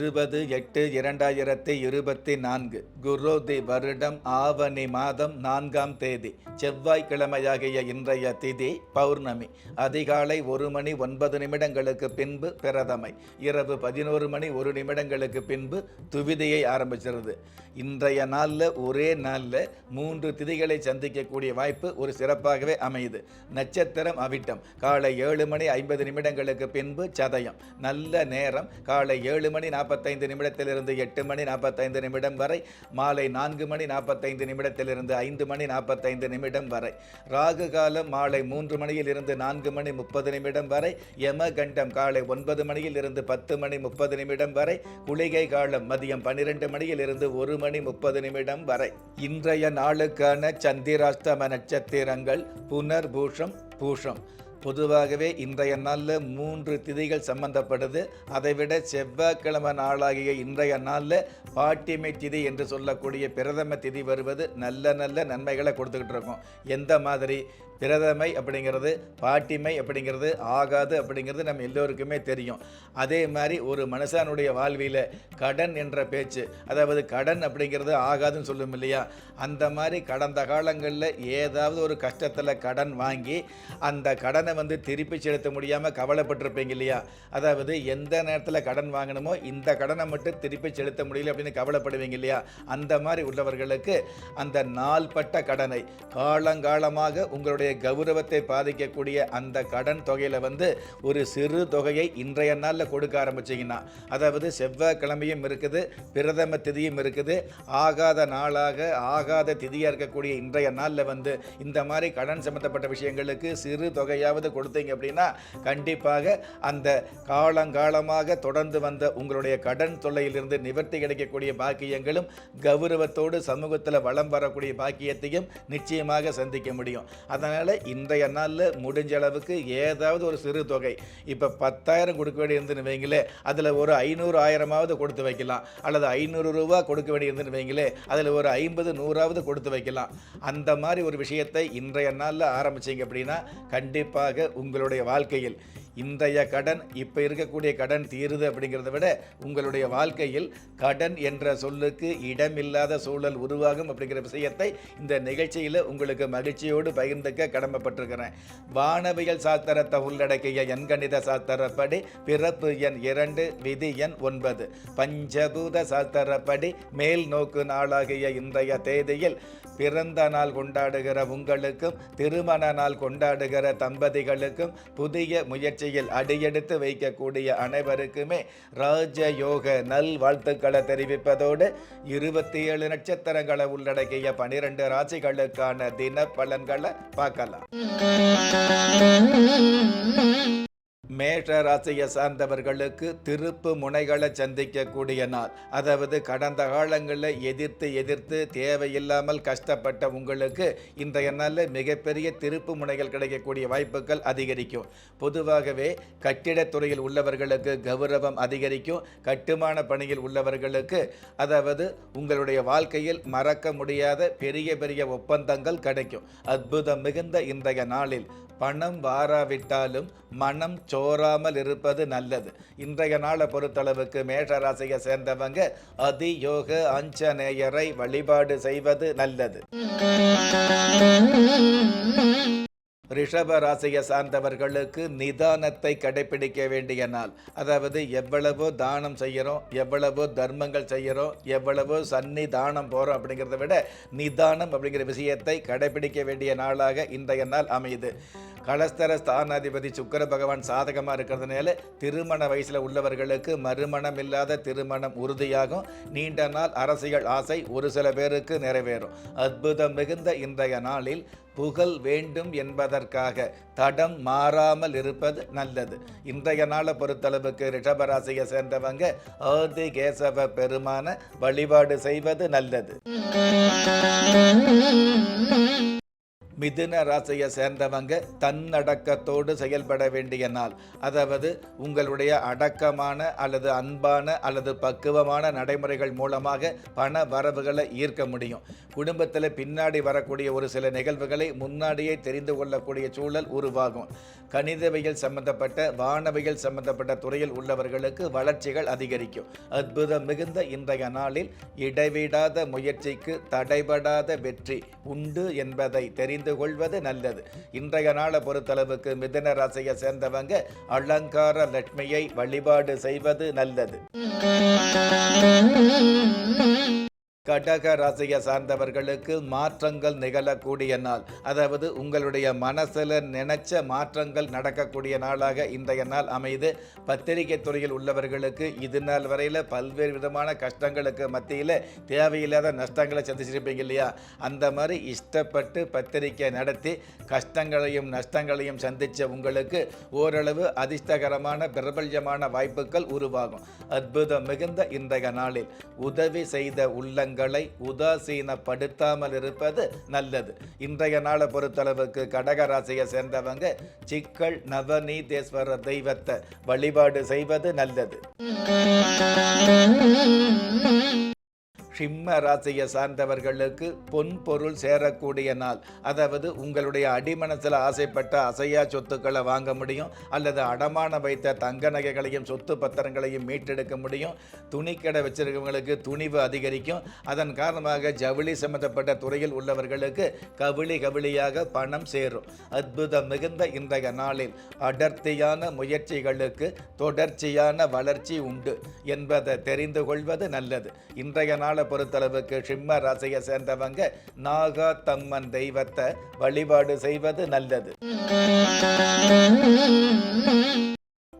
இருபது எட்டு இரண்டாயிரத்தி இருபத்தி நான்கு குரோதி வருடம் ஆவணி மாதம் நான்காம் தேதி செவ்வாய்க்கிழமையாகிய இன்றைய திதி பௌர்ணமி. அதிகாலை ஒரு மணி ஒன்பது நிமிடங்களுக்கு பின்பு பிரதமை இரவு பதினோரு மணி ஒரு நிமிடங்களுக்கு பின்பு துவிதியை ஆரம்பிச்சிருது இன்றைய நாளில் ஒரே நாளில் மூன்று திதிகளை சந்திக்கக்கூடிய வாய்ப்பு ஒரு சிறப்பாகவே அமையுது. நட்சத்திரம் அவிட்டம். காலை ஏழு மணி ஐம்பது நிமிடங்களுக்கு பின்பு சதயம். நல்ல நேரம். காலை ஏழு மணி நாற்பத்தைந்து நிமிடத்திலிருந்து எட்டு மணி நாற்பத்தைந்து நிமிடம் வரை. மாலை நான்கு மணி நாற்பத்தைந்து நிமிடத்திலிருந்து ஐந்து மணி நாற்பத்தைந்து நிமிடம் வரை. ராகு காலம் மாலை மூன்று மணியிலிருந்து நான்கு மணி முப்பது நிமிடம் வரை. யமகண்டம் காலை ஒன்பது மணியில் இருந்து பத்து மணி முப்பது நிமிடம் வரை. குளிகை காலம் மதியம் பன்னிரெண்டு மணியிலிருந்து ஒரு மணி முப்பது நிமிடம் வரை இன்றைய நாளுக்கான சந்திராஷ்டம நட்சத்திரங்கள் புனர்பூஷம் பூஷம். பொதுவாகவே இன்றைய நாளில் மூன்று திதிகள் சம்பந்தப்படுது. அதைவிட செவ்வாய்க்கிழமை நாளாகிய இன்றைய நாளில் பாட்டிமை திதி என்று சொல்லக்கூடிய பிரதம திதி வருவது நல்ல நல்ல நன்மைகளை கொடுத்துக்கிட்டு இருக்கோம். எந்த மாதிரி? பிரதமை அப்படிங்கிறது பாட்டிமை அப்படிங்கிறது ஆகாது அப்படிங்கிறது நம்ம எல்லோருக்குமே தெரியும். அதே மாதிரி ஒரு மனுஷனுடைய வாழ்வியில் கடன் என்ற பேச்சு அதாவது கடன் அப்படிங்கிறது ஆகாதுன்னு சொல்லும் இல்லையா? அந்த மாதிரி கடந்த காலங்களில் ஏதாவது ஒரு கஷ்டத்தில் கடன் வாங்கி அந்த கடனை வந்து திருப்பி செலுத்த முடியாமல் கவலைப்பட்டிருப்பீங்க இல்லையா? அதாவது எந்த நேரத்தில் கடன் வாங்கணுமோ இந்த கடனை மட்டும் திருப்பி செலுத்த முடியல அப்படின்னு கவலைப்படுவீங்க இல்லையா? அந்த மாதிரி உள்ளவர்களுக்கு அந்த நாள்பட்ட கடனை காலங்காலமாக உங்களுடைய கௌரவத்தை பாதிக்கக்கூடிய அந்த கடன் தொகையில் வந்து ஒரு சிறு தொகையை இன்றைய நாளில் கொடுக்க ஆரம்பிச்சிங்கன்னா அதாவது செவ்வாய்க்கிழமையும் இருக்குது பிரதம திதியும் இருக்குது ஆகாத நாளாக ஆகாத திதியாக இருக்கக்கூடிய இன்றைய நாளில் வந்து இந்த மாதிரி கடன் சம்பந்தப்பட்ட விஷயங்களுக்கு சிறு தொகையாவது கொடுத்தீங்க அப்படின்னா கண்டிப்பாக அந்த காலங்காலமாக தொடர்ந்து வந்த உங்களுடைய கடன் தொல்லையிலிருந்து நிவர்த்தி கிடைக்கக்கூடிய பாக்கியங்களும் கௌரவத்தோடு சமூகத்தில் வளம் வரக்கூடிய பாக்கியத்தையும் நிச்சயமாக சந்திக்க முடியும். அதனால் இன்றைய நாளில் முடிஞ்ச அளவுக்கு ஏதாவது ஒரு சிறு தொகை. இப்போ பத்தாயிரம் கொடுக்க வேண்டியிருந்துன்னு வைங்களே அதில் ஒரு ஐநூறு ஆயிரமாவது கொடுத்து வைக்கலாம். அல்லது ஐநூறு ரூபா கொடுக்க வேண்டியிருந்துன்னு வைங்களே அதில் ஒரு ஐம்பது நூறாவது கொடுத்து வைக்கலாம். அந்த மாதிரி ஒரு விஷயத்தை இன்றைய நாளில் ஆரம்பிச்சீங்க அப்படின்னா கண்டிப்பாக உங்களுடைய வாழ்க்கையில் இன்றைய கடன் இப்போ இருக்கக்கூடிய கடன் தீருது அப்படிங்கிறத விட உங்களுடைய வாழ்க்கையில் கடன் என்ற சொல்லுக்கு இடமில்லாத சூழல் உருவாகும் அப்படிங்கிற விஷயத்தை இந்த நிகழ்ச்சியில் உங்களுக்கு மகிழ்ச்சியோடு பகிர்ந்துக்க கடமைப்பட்டிருக்கிறேன். வானவியல் சாஸ்திரத்தை உள்ளடக்கிய எண்கணித சாஸ்திரப்படி பிறப்பு எண் இரண்டு விதி எண் ஒன்பது. பஞ்சபூத சாஸ்திரப்படி மேல் நோக்கு நாளாகிய இன்றைய தேதியில் பிறந்த நாள் கொண்டாடுகிற உங்களுக்கும் திருமண நாள் கொண்டாடுகிற தம்பதிகளுக்கும் புதிய முயற்சி முயற்சியில் அடியெடுத்து வைக்கக்கூடிய அனைவருக்குமே ராஜயோக நல் வாழ்த்துக்களை தெரிவிப்பதோடு இருபத்தி ஏழு நட்சத்திரங்களை உள்ளடக்கிய பனிரெண்டு ராசிகளுக்கான தின பலன்களை பார்க்கலாம். மேஷ ராசியை சார்ந்தவர்களுக்கு திருப்பு முனைகளை சந்திக்கக்கூடிய நாள். அதாவது கடந்த காலங்களில் எதிர்த்து எதிர்த்து தேவையில்லாமல் கஷ்டப்பட்ட உங்களுக்கு இன்றைய நாளில் மிகப்பெரிய திருப்பு முனைகள் கிடைக்கக்கூடிய வாய்ப்புகள் அதிகரிக்கும். பொதுவாகவே கட்டிடத்துறையில் உள்ளவர்களுக்கு கௌரவம் அதிகரிக்கும். கட்டுமான பணியில் உள்ளவர்களுக்கு அதாவது உங்களுடைய வாழ்க்கையில் மறக்க முடியாத பெரிய பெரிய ஒப்பந்தங்கள் கிடைக்கும். அற்புதம் மிகுந்த இன்றைய நாளில் பணம் வாராவிட்டாலும் மனம் சோறாமல் இருப்பது நல்லது. இன்றைய நாளை பொறுத்தளவுக்கு மேஷராசியை சேர்ந்தவங்க அதியோக அஞ்சநேயரை வழிபாடு செய்வது நல்லது. ரிஷப ராசியை சார்ந்தவர்களுக்கு நிதானத்தை கடைபிடிக்க வேண்டிய நாள். அதாவது எவ்வளவோ தானம் செய்கிறோம் எவ்வளவோ தர்மங்கள் செய்கிறோம் எவ்வளவோ சன்னி தானம் போகிறோம் அப்படிங்கிறத விட நிதானம் அப்படிங்கிற விஷயத்தை கடைபிடிக்க வேண்டிய நாளாக இன்றைய நாள் அமையுது. கலஸ்தர ஸ்தானாதிபதி சுக்கர பகவான் சாதகமாக இருக்கிறதுனால திருமண வயசில் உள்ளவர்களுக்கு மறுமணம் இல்லாத திருமணம் உறுதியாகும். நீண்ட நாள் அரசியல் ஆசை ஒரு சில பேருக்கு நிறைவேறும். அற்புதம் மிகுந்த இன்றைய நாளில் புகழ் வேண்டும் என்பதற்காக தடம் மாறாமல் இருப்பது நல்லது. இன்றைய நாளை பொறுத்தளவுக்கு ரிஷபராசியை சேர்ந்தவங்க ஆதி கேசவ பெருமான வழிபாடு செய்வது நல்லது. மிதுன ராசியை சேர்ந்தவங்க தன்னடக்கத்தோடு செயல்பட வேண்டிய நாள். அதாவது உங்களுடைய அடக்கமான அல்லது அன்பான அல்லது பக்குவமான நடைமுறைகள் மூலமாக பண வரவுகளை ஈர்க்க முடியும். குடும்பத்தில் பின்னாடி வரக்கூடிய ஒரு சில நிகழ்வுகளை முன்னாடியே தெரிந்து கொள்ளக்கூடிய சூழல் உருவாகும். கணிதவியல் சம்பந்தப்பட்ட வானவியல் சம்பந்தப்பட்ட துறையில் உள்ளவர்களுக்கு வளர்ச்சிகள் அதிகரிக்கும். அற்புதம் மிகுந்த இன்றைய நாளில் இடைவிடாத முயற்சிக்கு தடைபடாத வெற்றி உண்டு என்பதை தெரிந்து கொள்வது நல்லது. இன்றைய நாளை பொறுத்தளவுக்கு மிதன ராசியை சேர்ந்தவங்க அலங்கார லட்சுமியை வழிபாடு செய்வது நல்லது. கடக ராசியை சார்ந்தவர்களுக்கு மாற்றங்கள் நிகழக்கூடிய நாள். அதாவது உங்களுடைய மனசில் நினைச்ச மாற்றங்கள் நடக்கக்கூடிய நாளாக இன்றைய நாள் அமைது. பத்திரிகை துறையில் உள்ளவர்களுக்கு இது நாள் வரையில் பல்வேறு விதமான கஷ்டங்களுக்கு மத்தியில் தேவையில்லாத நஷ்டங்களை சந்திச்சிருப்பீங்க இல்லையா? அந்த மாதிரி இஷ்டப்பட்டு பத்திரிகை நடத்தி கஷ்டங்களையும் நஷ்டங்களையும் சந்தித்த உங்களுக்கு ஓரளவு அதிர்ஷ்டகரமான பிரபல்யமான வாய்ப்புகள் உருவாகும். அற்புதம் மிகுந்த இன்றைய நாளில். உதவி செய்த உள்ளங்கள் உள்ளங்களை உதாசீனப்படுத்தாமல் இருப்பது நல்லது. இன்றைய நாளை பொறுத்தளவுக்கு கடகராசியை சேர்ந்தவங்க சிக்கல் நவநீதேஸ்வரர் தெய்வத்தை வழிபாடு செய்வது நல்லது. சிம்ம ராசியை சார்ந்தவர்களுக்கு பொன் பொருள் சேரக்கூடிய நாள். அதாவது உங்களுடைய அடிமனசில் ஆசைப்பட்ட அசையா சொத்துக்களை வாங்க முடியும். அல்லது அடமான வைத்த தங்க நகைகளையும் சொத்து பத்திரங்களையும் மீட்டெடுக்க முடியும். துணிக்கடை வச்சிருக்கவங்களுக்கு துணிவு அதிகரிக்கும். அதன் காரணமாக ஜவுளி சம்பந்தப்பட்ட துறையில் உள்ளவர்களுக்கு கவிழி கவிழியாக பணம் சேரும். அற்புதம் மிகுந்த இன்றைய நாளில் அடர்த்தியான முயற்சிகளுக்கு தொடர்ச்சியான வளர்ச்சி உண்டு என்பதை தெரிந்து கொள்வது நல்லது. இன்றைய நாளை பொறுத்தளவுக்கு சிம்ம ராசியை சேர்ந்தவங்க நாகா தம்மன் தெய்வத்தை வழிபாடு செய்வது நல்லது.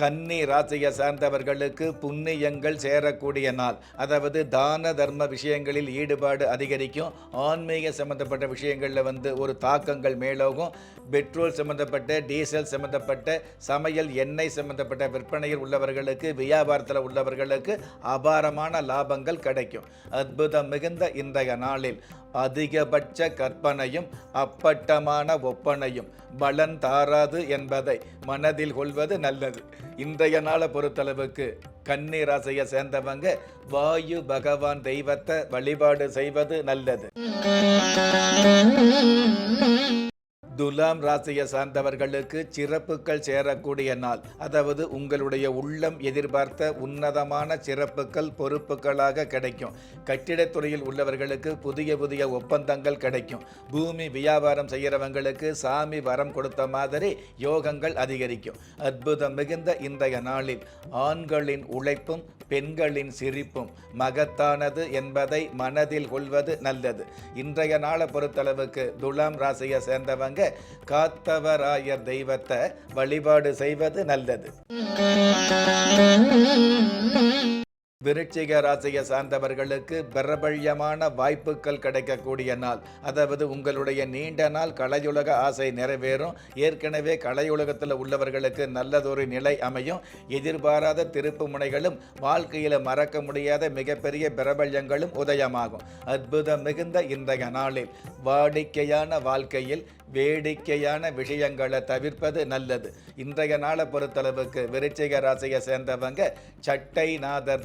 கன்னி ராசியை சார்ந்தவர்களுக்கு புண்ணியங்கள் சேரக்கூடிய நாள். அதாவது தான தர்ம விஷயங்களில் ஈடுபாடு அதிகரிக்கும். ஆன்மீக சம்பந்தப்பட்ட விஷயங்களில் வந்து ஒரு தாக்கங்கள் மேலோகும். பெட்ரோல் சம்பந்தப்பட்ட டீசல் சம்பந்தப்பட்ட சமையல் எண்ணெய் சம்பந்தப்பட்ட விற்பனையில் உள்ளவர்களுக்கு வியாபாரத்தில் உள்ளவர்களுக்கு அபாரமான லாபங்கள் கிடைக்கும். அற்புதம் மிகுந்த இன்றைய நாளில். அதிகபட்ச கற்பனையும் அப்பட்டமான ஒப்பனையும் பலன் தாராது என்பதை மனதில் கொள்வது நல்லது. இன்றைய நாளை பொறுத்தளவுக்கு கன்னி ராசியை சேர்ந்தவங்க வாயு பகவான் தெய்வத்தை வழிபாடு செய்வது நல்லது. துலாம் ராசியை சார்ந்தவர்களுக்கு சிறப்புகள் சேரக்கூடிய நாள். அதாவது உங்களுடைய உள்ளம் எதிர்பார்த்த உன்னதமான சிறப்புகள் பொறுப்புகளாக கிடைக்கும். கட்டிடத்துறையில் உள்ளவர்களுக்கு புதிய புதிய ஒப்பந்தங்கள் கிடைக்கும். பூமி வியாபாரம் செய்கிறவங்களுக்கு சாமி வரம் கொடுத்த மாதிரி யோகங்கள் அதிகரிக்கும். அற்புதம் மிகுந்த இன்றைய நாளில் ஆண்களின் உழைப்பும் பெண்களின் சிரிப்பும் மகத்தானது என்பதை மனதில் கொள்வது நல்லது. இன்றைய நாளை பொறுத்தளவுக்கு துலாம் ராசியை சேர்ந்தவங்க காத்தவராயர் தெய்வத்தை வழிபாடு செய்வது நல்லது. விருச்சிக ராசியை சார்ந்தவர்களுக்கு பிரபல்யமான வாய்ப்புகள் கிடைக்கக்கூடிய நாள். அதாவது உங்களுடைய நீண்ட நாள் கலையுலக ஆசை நிறைவேறும். ஏற்கனவே கலையுலகத்தில் உள்ளவர்களுக்கு நல்லதொரு நிலை அமையும். எதிர்பாராத திருப்பு முனைகளும் வாழ்க்கையில் மறக்க முடியாத மிகப்பெரிய பிரபல்யங்களும் உதயமாகும். அற்புதம் மிகுந்த இன்றைய நாளில் வாடிக்கையான வாழ்க்கையில் வேடிக்கையான விஷயங்களை தவிர்ப்பது நல்லது. இன்றைய நாளை பொறுத்தளவுக்கு விருச்சிக ராசியை சேர்ந்தவங்க சட்டை நாதர்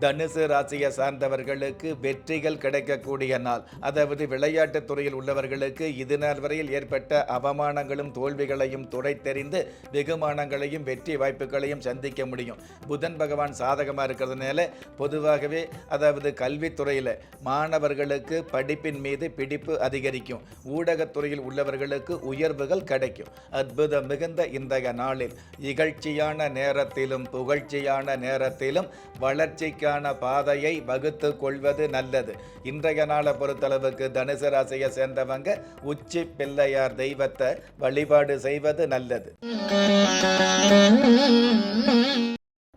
தனுசு ராசியை சார்ந்தவர்களுக்கு வெற்றிகள் கிடைக்கக்கூடிய நாள். அதாவது விளையாட்டுத் துறையில் உள்ளவர்களுக்கு இது நாள் வரையில் ஏற்பட்ட அவமானங்களும் தோல்விகளையும் துறை தெரிந்து வெகுமானங்களையும் வெற்றி வாய்ப்புகளையும் சந்திக்க முடியும். புதன் பகவான் சாதகமாக இருக்கிறதுனால பொதுவாகவே அதாவது கல்வித்துறையில் மாணவர்களுக்கு படிப்பின் மீது பிடிப்பு அதிகரிக்கும். ஊடகத்துறையில் உள்ளவர்களுக்கு உயர்வுகள் கிடைக்கும். அற்புதம் மிகுந்த இன்றைய நாளில். இகழ்ச்சியான நேரத்திலும் புகழ்ச்சியான நேரத்திலும் வளர்ச்சிக்கான சரியான பாதையை வகுத்து கொள்வது நல்லது. இன்றைய நாளை பொறுத்தளவுக்கு தனுசு ராசியை சேர்ந்தவங்க உச்சி பிள்ளையார் தெய்வத்தை வழிபாடு செய்வது நல்லது.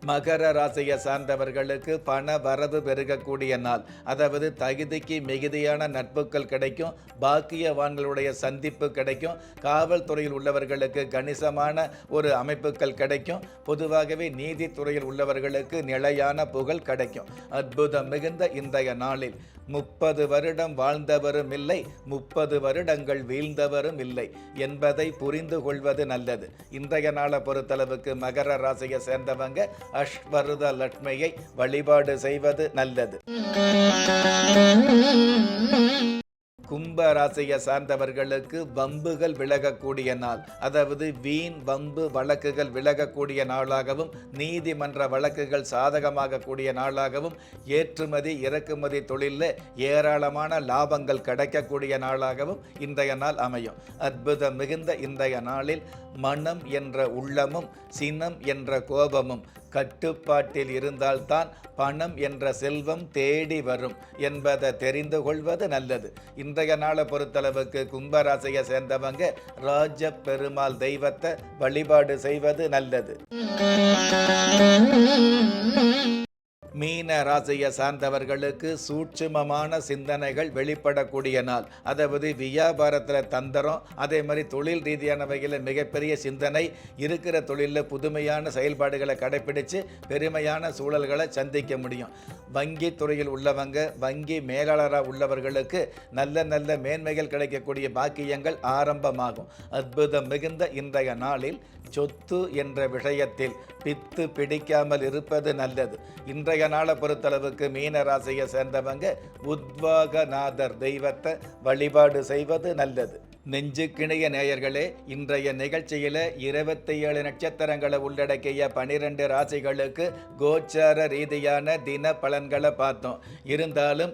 மகர ராசியை சார்ந்தவர்களுக்கு பண வரவு பெருகக்கூடிய நாள். அதாவது தகுதிக்கு மிகுதியான நட்புகள் கிடைக்கும் பாக்கியவான்களுடைய சந்திப்பு கிடைக்கும் காவல்துறையில் உள்ளவர்களுக்கு கணிசமான ஒரு அமைப்புகள் கிடைக்கும். பொதுவாகவே நீதித்துறையில் உள்ளவர்களுக்கு நிலையான புகழ் கிடைக்கும். அற்புதம் மிகுந்த இன்றைய நாளில். முப்பது வருடம் வாழ்ந்தவரும் இல்லை முப்பது வருடங்கள் வீழ்ந்தவரும் இல்லை என்பதை புரிந்து கொள்வது நல்லது. இன்றைய நாளை பொறுத்தளவுக்கு மகர ராசியை சேர்ந்தவங்க அஷ்வருத லட்சுமியை வழிபாடு செய்வது நல்லது. கும்ப ராசியை சார்ந்தவர்களுக்கு வம்புகள் விலகக்கூடிய நாள். அதாவது வீண் வம்பு வழக்குகள் விலகக்கூடிய நாளாகவும் நீதிமன்ற வழக்குகள் சாதகமாகக்கூடிய நாளாகவும் ஏற்றுமதி இறக்குமதி தொழிலில் ஏராளமான லாபங்கள் கிடைக்கக்கூடிய நாளாகவும் இன்றைய நாள் அமையும். அற்புதம் மிகுந்த இன்றைய நாளில் மனம் என்ற உள்ளமும் சினம் என்ற கோபமும் கட்டுப்பாட்டில் இருந்தால்தான் பணம் என்ற செல்வம் தேடி வரும் என்பதை தெரிந்து கொள்வது நல்லது. இன்றைய நாளை பொறுத்தளவுக்கு கும்பராசியை சேர்ந்தவங்க ராஜ பெருமாள் தெய்வத்தை வழிபாடு செய்வது நல்லது. மீன ராசியை சார்ந்தவர்களுக்கு சூட்சுமமான சிந்தனைகள் வெளிப்படக்கூடிய நாள். அதாவது வியாபாரத்தில் தந்திரம் அதே மாதிரி தொழில் ரீதியான வகையில் மிகப்பெரிய சிந்தனை இருக்கிற தொழிலில் புதுமையான செயல்பாடுகளை கடைப்பிடித்து பெருமையான சூழல்களை சந்திக்க முடியும். வங்கி துறையில் உள்ளவங்க வங்கி மேலாளராக உள்ளவர்களுக்கு நல்ல நல்ல மேன்மைகள் கிடைக்கக்கூடிய பாக்கியங்கள் ஆரம்பமாகும். அற்புதம் மிகுந்த இன்றைய நாளில் சொத்து என்ற விஷயத்தில் பித்து பிடிக்காமல் இருப்பது நல்லது. இன்றைய நாளை பொறுத்தளவுக்கு மீன ராசியை சேர்ந்தவங்க உத்வாகநாதர் தெய்வத்தை வழிபாடு செய்வது நல்லது. நெஞ்சுக்கிணைய நேயர்களே இன்றைய நிகழ்ச்சியில் இருபத்தி ஏழு நட்சத்திரங்களை உள்ளடக்கிய பனிரெண்டு ராசிகளுக்கு கோச்சார ரீதியான தின பலன்களை பார்த்தோம். இருந்தாலும்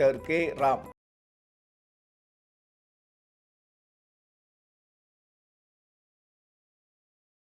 கே ராம்